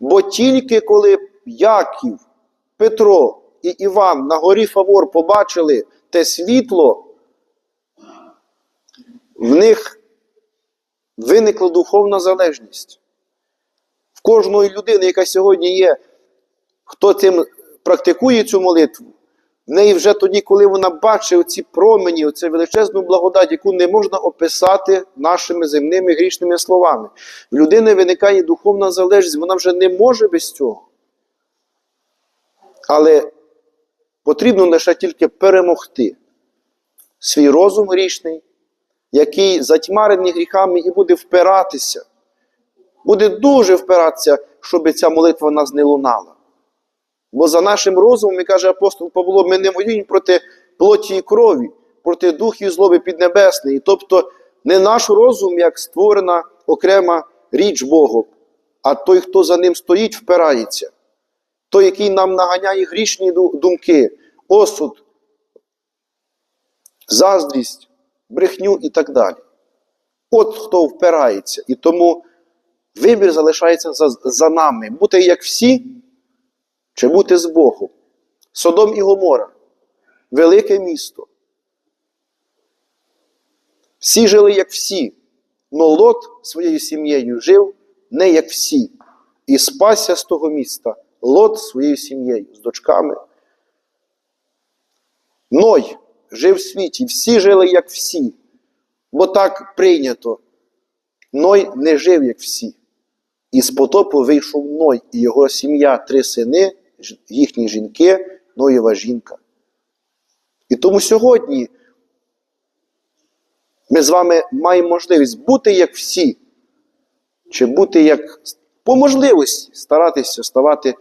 Бо тільки коли Яків, Петро і Іван на горі Фавор побачили те світло, в них виникла духовна залежність. В кожної людини, яка сьогодні є, хто цим практикує цю молитву, в неї вже тоді, коли вона бачить ці промені, оцю величезну благодать, яку не можна описати нашими земними грішними словами. В людини виникає духовна залежність, вона вже не може без цього. Але потрібно лише тільки перемогти свій розум грішний, який затьмарений гріхами і буде впиратися. Буде дуже впиратися, щоб ця молитва нас не лунала. Бо за нашим розумом, як каже апостол Павло, ми не воюємо проти плоті і крові, проти духів злоби піднебесної. Тобто не наш розум, як створена окрема річ Богом, а той, хто за ним стоїть, впирається. Той, який нам наганяє грішні думки, осуд, заздрість, брехню і так далі. От хто впирається. І тому вибір залишається за, за нами. Бути як всі, чи бути з Богом. Содом і Гомора велике місто. Всі жили як всі, но Лот своєю сім'єю жив не як всі. І спасся з того міста Лот своєю сім'єю, з дочками. Ной жив в світі, всі жили як всі, бо так прийнято. Ной не жив як всі. І з потопу вийшов Ной і його сім'я, три сини, їхні жінки, Ноєва жінка. І тому сьогодні ми з вами маємо можливість бути як всі, чи бути як по можливості старатися ставати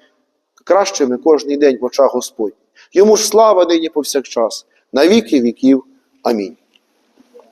кращими кожен день в очах Господь. Йому ж слава нині повсякчас, на віки віків. Амінь.